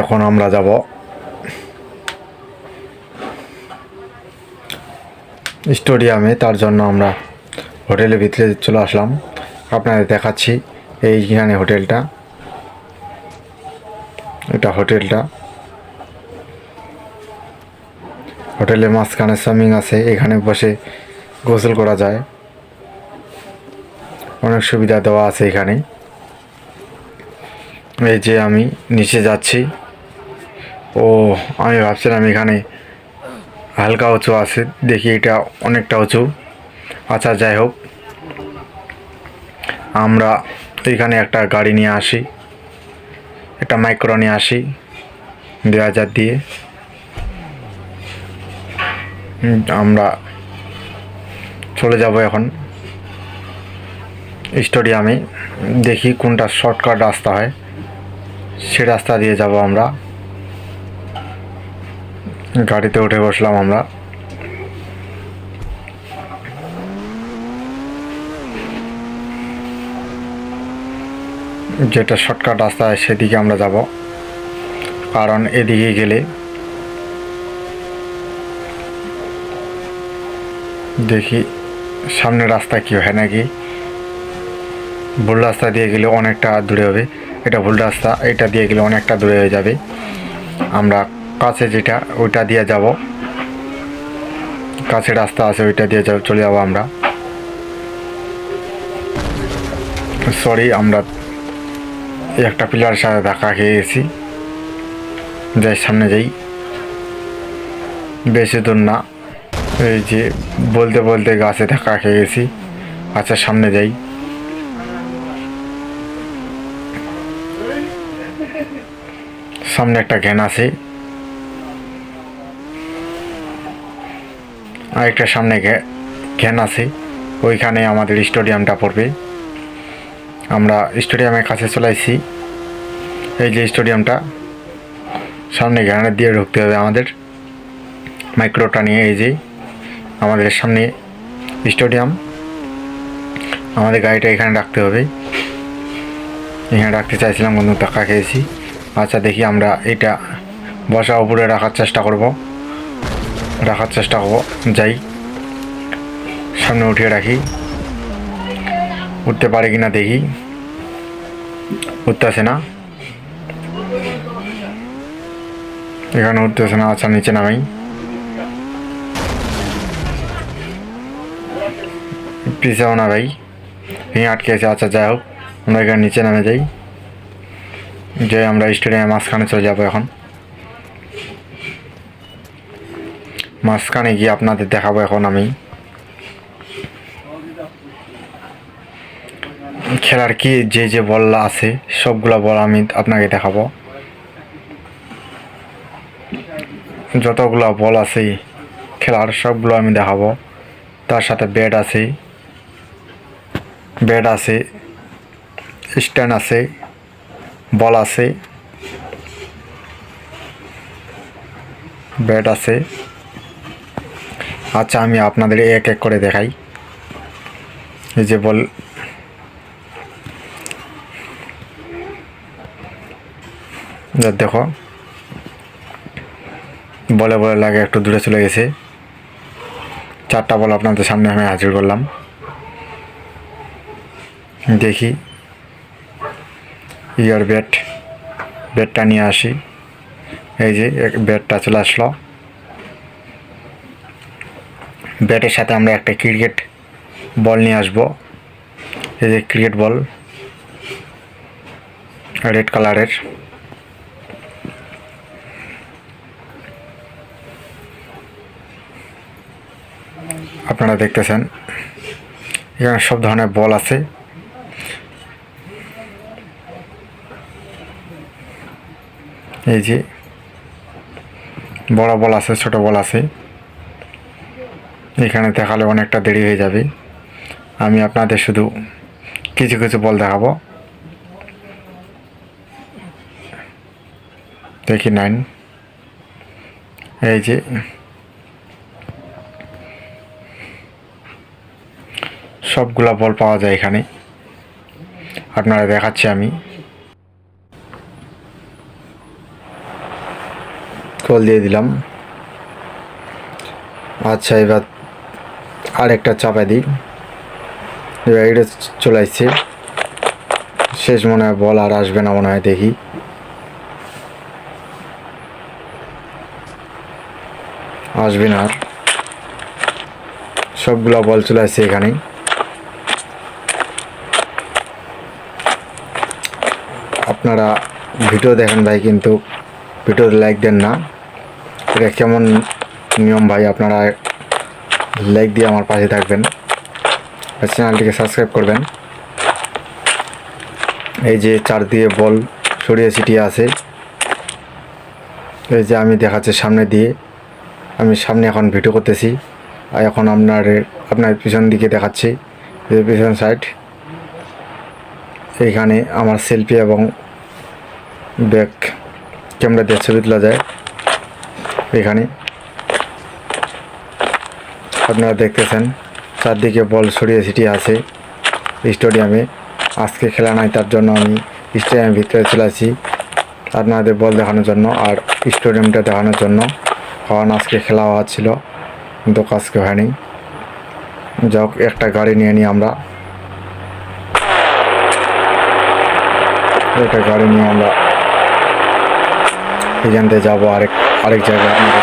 এখন আমরা যাব। স্টেডিয়ামে, তার জন্য আমরা হোটেলের ভিতরে চলে আসলাম। আপনাদের দেখাচ্ছি এইখানে হোটেলটা। এটা হোটেলটা। হোটেলের মাঝখানে সুইমিং আছে, এখানে বসে গোসল করা যায়। অনেক সুবিধা দেওয়া আছে এখানে। এই যে আমি নিচে যাচ্ছি। ও, আমি ভাবছিলাম এখানে হালকা উঁচু আছে, দেখি এটা অনেকটা উঁচু। আচ্ছা যাই হোক। আমরা এখানে একটা গাড়ি নিয়ে আসি, একটা মাইক্রো নিয়ে আসি, দুই হাজার দিয়ে। আমরা চলে যাব এখন স্টেডিয়ামে, দেখি কোনটা শর্টকাট রাস্তা হয়। সে রাস্তা দিয়ে যাব আমরা। গাড়িতে উঠে বসলাম আমরা। যেটা শর্টকাট রাস্তা সেদিকে আমরা যাব। কারণ এদিকে গেলে দেখি সামনে রাস্তা কি হয় নাকি? ভুল রাস্তা দিয়ে গেলে অনেকটা দূরে হবে। এটা ভুল রাস্তা, এটা দিয়ে গেলে অনেকটা দূরে হয়ে যাবে। আমরা কাছে যেটা, ওইটা দিয়ে যাব। কাছে রাস্তা আছে, ওইটা দিয়ে যাব, চলে যাব আমরা। সরি আমরা একটা পিলারের সাথে ধাক্কা খেয়ে গেছি। যাই, সামনে যাই। বেশি দূর না। এই যে বলতে বলতে গাছে ধাক্কা খেয়ে গেছি। আচ্ছা সামনে যাই। সামনে একটা ঘ্যান আছে। আরেকটা সামনে ঘ্যা- ঘ্যান আছে। ওইখানে আমাদের স্টেডিয়ামটা পড়বে। আমরা স্টেডিয়ামের কাছে চলে আসছি। এই যে স্টেডিয়ামটা, সামনে ঘ্যানের দিয়ে ঢুকতে হবে আমাদের। মাইক্রোটা নিয়ে এই যে আমাদের সামনে স্টেডিয়াম। আমাদের গাড়িটা এখানে রাখতে হবে। এখানে রাখতে চাইছিলাম কিন্তু টাকা খেয়েছি। আচ্ছা দেখি আমরা এটা বসা উপরে রাখার চেষ্টা করব। রাখার চেষ্টা করব। যাই। সামনে উঠিয়ে রাখি। উঠতে পারে কিনা দেখি। উঠতেছে না। এখানে উঠতেছে না আচ্ছা নিচে নামাই। পিছাও না ভাই। আটকে আছে আচ্ছা যাই হোক, আমরা এখানে নিচে নামে যাই। যে আমরা স্টেডিয়ামের মাঝখানে চলে যাব এখন। মাঝখানে গিয়ে আপনাদের দেখাবো এখন আমি। খেলার কি, যে যে বল আছে, সবগুলো বল আমি আপনাকে দেখাবো। যতগুলো বল আছে, খেলার সবগুলো আমি দেখাবো। তার সাথে ব্যাট আছে। ব্যাট আছে, স্ট্যান্ড আছে। বল আছে। ব্যাট আছে। আচ্ছা আমি আপনাদের এক এক করে দেখাই। এই যে বল। দেখো। বলে বলে লাগে একটু দূরে চলে গেছে। চারটা বল আপনাদের সামনে আমি হাজির করলাম। দেখি। ইয়ার ব্যাট ব্যাটটা নিয়ে আসি। এই যে ব্যাটটা চলে আসলো। ব্যাটের সাথে আমরা একটা ক্রিকেট বল নিয়ে আসব। এই যে ক্রিকেট বল রেড কালারের আপনারা দেখতেছেন, এখানে সব ধরনের বল আছে। এই যে, বড় বল আছে, ছোট বল আছে। এখানে দেখালে অনেকটা দেরি হয়ে যাবে। আমি আপনাদের শুধু কিছু কিছু বল দেখাবো। দেখি নাইন এই যে, সবগুলা বল পাওয়া যায় এখানে। আপনারা দেখাচ্ছি আমি। কল দিয়ে দিলাম। আচ্ছা এবার আর একটা চাপা দিই। এবার এটা চলে আসছে। শেষ মনে হয় বল আর আসবে না মনে হয়, দেখি। আসবে না আর। সবগুলো বল চলে আসছে এখানে। আপনারা ভিডিও দেখেন ভাই, কিন্তু ভিডিওতে লাইক দেন না। এটা কেমন নিয়ম ভাই আপনারা লাইক দিয়ে আমার পাশে থাকবেন। চ্যানেলটিকে সাবস্ক্রাইব করবেন। এই যে চার দিয়ে বল ছড়িয়ে ছিটিয়ে আছে। এই যে আমি দেখাচ্ছি সামনে দিয়ে। আমি সামনে এখন ভিডিও করতেছি। আর এখন আপনার আপনার পিছন দিকে দেখাচ্ছি। পিছন সাইড এইখানে আমার সেলফি এবং ব্যাক ক্যামেরা দিয়ে ছবি তোলা যায়। এখানে। আপনারা দেখতেছেন, চারদিকে বল ছড়িয়ে ছিটিয়ে আছে স্টেডিয়ামে। আজকে খেলা নাই, তার জন্য আমি স্টেডিয়ামের ভিতরে চলে আসি। আপনাদের বল দেখানোর জন্য আর স্টেডিয়ামটা দেখানোর জন্য। কারণ আজকে খেলা হচ্ছিল কিন্তু আজকে হয়নি। যাক একটা গাড়ি নিয়ে নিই আমরা। একটা গাড়ি নিয়ে আমরা এখান থেকে যাব আরেক আরেক জায়গায় আপনাদের